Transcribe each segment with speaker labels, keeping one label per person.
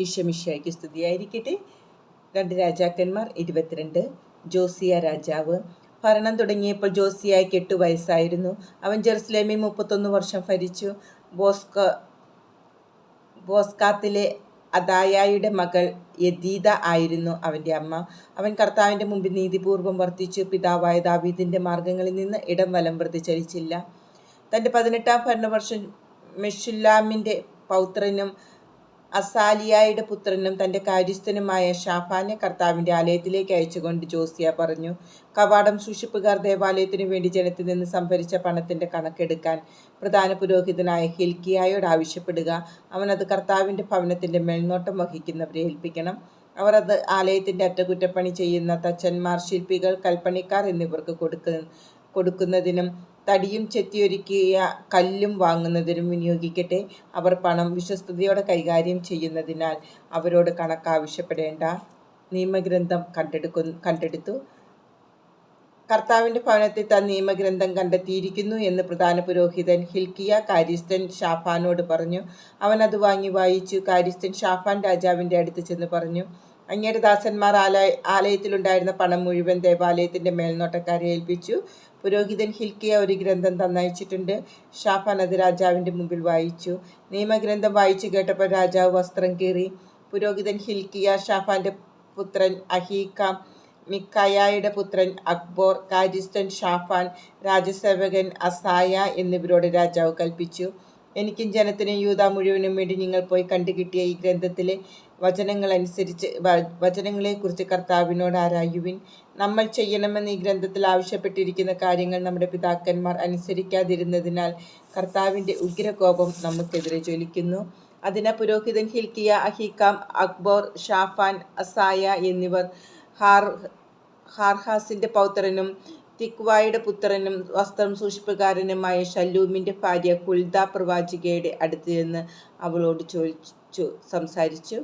Speaker 1: ഈശമിഷയ്ക്ക് സ്തുതിയായിരിക്കട്ടെ. രണ്ട് രാജാക്കന്മാർ ഇരുപത്തിരണ്ട്. ജോസിയ രാജാവ്. ഭരണം തുടങ്ങിയപ്പോൾ ജോസിയായ്ക്ക് എട്ട് വയസ്സായിരുന്നു. അവൻ ജെറുസലേമിൽ മുപ്പത്തൊന്ന് വർഷം ഭരിച്ചു. ബോസ്ക ബോസ്കാത്തിലെ അദായായുടെ മകൾ യദീദ ആയിരുന്നു അവന്റെ അമ്മ. അവൻ കർത്താവിന്റെ മുമ്പിൽ നീതിപൂർവം വർത്തിച്ചു. പിതാവായ ദാവീദിന്റെ മാർഗങ്ങളിൽ നിന്ന് ഇടം വലം പ്രതി ചലിച്ചില്ല തന്റെ പതിനെട്ടാം ഭരണവർഷം മെഷുല്ലാമിന്റെ പൗത്രനും അസാലിയായുടെ പുത്രനും തന്റെ കാര്യസ്ഥനുമായ ഷാഫാനെ കർത്താവിന്റെ ആലയത്തിലേക്ക് അയച്ചുകൊണ്ട് ജോസിയ പറഞ്ഞു കവാടം സൂക്ഷിപ്പുകാർ ദേവാലയത്തിനു വേണ്ടി ജനത്തിൽ നിന്ന് സംഭരിച്ച പണത്തിന്റെ കണക്കെടുക്കാൻ പ്രധാന പുരോഹിതനായ ഹിൽക്കിയായോട് ആവശ്യപ്പെടുക. അവൻ അത് കർത്താവിന്റെ ഭവനത്തിന്റെ മേൽനോട്ടം വഹിക്കുന്നവരെ ഏൽപ്പിക്കണം. അവർ അത് ആലയത്തിന്റെ അറ്റകുറ്റപ്പണി ചെയ്യുന്ന തച്ചന്മാർ ശില്പികൾ കൽപ്പണിക്കാർ എന്നിവർക്ക് കൊടുക്ക കൊടുക്കുന്നതിനും തടിയും ചെത്തിയൊരുക്കിയ കല്ലും വാങ്ങുന്നതിനും വിനിയോഗിക്കട്ടെ. അവർ പണം വിശ്വസ്തയോടെ കൈകാര്യം ചെയ്യുന്നതിനാൽ അവരോട് കണക്കാവശ്യപ്പെടേണ്ട നിയമഗ്രന്ഥം കണ്ടെടുക്കു കണ്ടെടുത്തു. കർത്താവിന്റെ ഭവനത്തിൽ താൻ നിയമഗ്രന്ഥം കണ്ടെത്തിയിരിക്കുന്നു എന്ന് പ്രധാന പുരോഹിതൻ ഹിൽക്കിയ കാര്യസ്ഥൻ ഷാഫാനോട് പറഞ്ഞു. അവൻ അത് വാങ്ങി വായിച്ചു. കാര്യസ്ഥൻ ഷാഫാൻ രാജാവിന്റെ അടുത്ത് ചെന്ന് പറഞ്ഞു. അങ്ങയുടെ ദാസന്മാർ ആലയ ആലയത്തിലുണ്ടായിരുന്ന പണം മുഴുവൻ ദേവാലയത്തിന്റെ മേൽനോട്ടക്കാരെ ഏൽപ്പിച്ചു. പുരോഹിതൻ ഹിൽക്കിയ ഒരു ഗ്രന്ഥം തന്നയച്ചിട്ടുണ്ട്. ഷാഫാൻ അത് രാജാവിന്റെ മുമ്പിൽ വായിച്ചു. നിയമഗ്രന്ഥം വായിച്ചു കേട്ടപ്പോൾ രാജാവ് വസ്ത്രം കീറി. പുരോഹിതൻ ഹിൽക്കിയ ഷാഫാന്റെ പുത്രൻ അഹീക്കാം മിക്കായയുടെ പുത്രൻ അക്ബോർ കാര്യസ്ഥൻ ഷാഫാൻ രാജസേവകൻ അസായ എന്നിവരോട് രാജാവ് കൽപ്പിച്ചു. എനിക്കും ജനത്തിനും യൂത മുഴുവനും വേണ്ടി നിങ്ങൾ പോയി കണ്ടുകിട്ടിയ ഈ ഗ്രന്ഥത്തിലെ വചനങ്ങൾ അനുസരിച്ച് വചനങ്ങളെക്കുറിച്ച് കർത്താവിനോട് ആരായുവിൻ. നമ്മൾ ചെയ്യണമെന്ന് ഈ ഗ്രന്ഥത്തിൽ ആവശ്യപ്പെട്ടിരിക്കുന്ന കാര്യങ്ങൾ നമ്മുടെ പിതാക്കന്മാർ അനുസരിക്കാതിരുന്നതിനാൽ കർത്താവിന്റെ ഉഗ്രകോപം നമുക്കെതിരെ ജ്വലിക്കുന്നു. അതിന് പുരോഹിതൻ ഹിൽക്കിയ അഹീക്കാം അക്ബോർ ഷാഫാൻ അസായ എന്നിവർ ഹാർ ഹാർഹാസിന്റെ പൗത്രനും തിക്വായുടെ പുത്രനും വസ്ത്രം സൂക്ഷിപ്പുകാരനുമായ ഷല്ലൂമിന്റെ ഭാര്യ ഹുൽദ പ്രവാചികയുടെ അടുത്ത് നിന്ന് അവളോട് ചോദിച്ചു സംസാരിച്ചു.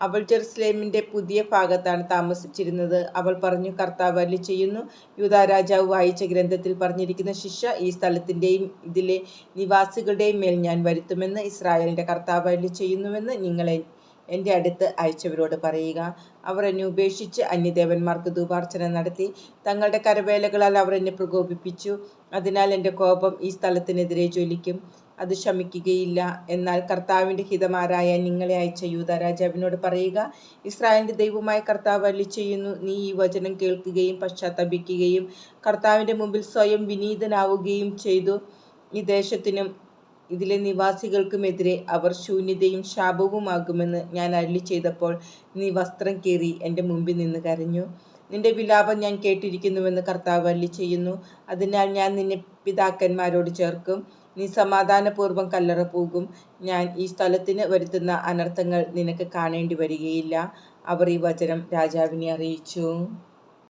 Speaker 1: അവൾ ജെറുസലേമിന്റെ പുതിയ ഭാഗത്താണ് താമസിച്ചിരുന്നത്. അവൾ പറഞ്ഞു കർത്താവ് അല്ലി ചെയ്യുന്നു. യൂതാ രാജാവ് വായിച്ച ഗ്രന്ഥത്തിൽ പറഞ്ഞിരിക്കുന്ന ശിക്ഷ ഈ സ്ഥലത്തിന്റെയും ഇതിലെ നിവാസികളുടെയും മേൽ ഞാൻ വരുത്തുമെന്ന് ഇസ്രായേലിന്റെ കർത്താവ് അല്ലി ചെയ്യുന്നുവെന്ന് നിങ്ങളെ എന്റെ അടുത്ത് അയച്ചവരോട് പറയുക. അവർ എന്നെ ഉപേക്ഷിച്ച് അന്യദേവന്മാർക്ക് ധൂപാർച്ചന നടത്തി. തങ്ങളുടെ കരവേലകളാൽ അവർ എന്നെ പ്രകോപിപ്പിച്ചു. അതിനാൽ എന്റെ കോപം ഈ സ്ഥലത്തിനെതിരെ ജ്വലിക്കും. അത് ശമിക്കുകയില്ല. എന്നാൽ കർത്താവിന്റെ ഹിതമാരായ നിങ്ങളെ അയച്ച യൂത രാജാവിനോട് പറയുക ഇസ്രായേലിന്റെ ദൈവമായ കർത്താവ് അല്ലി ചെയ്യുന്നു. നീ ഈ വചനം കേൾക്കുകയും പശ്ചാത്തപിക്കുകയും കർത്താവിന്റെ മുമ്പിൽ സ്വയം വിനീതനാവുകയും ചെയ്തു. ഈ ദേശത്തിനും ഇതിലെ നിവാസികൾക്കുമെതിരെ അവർ ശൂന്യതയും ശാപവുമാകുമെന്ന് ഞാൻ അരളി ചെയ്തപ്പോൾ നീ വസ്ത്രം കീറി എന്റെ മുമ്പിൽ നിന്ന് കരഞ്ഞു. നിന്റെ വിലാപം ഞാൻ കേട്ടിരിക്കുന്നുവെന്ന് കർത്താവ് അല്ലി ചെയ്യുന്നു. അതിനാൽ ഞാൻ നിന്നെ പിതാക്കന്മാരോട് ചേർക്കും. നീ സമാധാനപൂർവം കല്ലറ പോകും. ഞാൻ ഈ സ്ഥലത്തിന് വരുത്തുന്ന അനർത്ഥങ്ങൾ നിനക്ക് കാണേണ്ടി വരികയില്ല. അവർ ഈ വചനം രാജാവിനെ അറിയിച്ചു.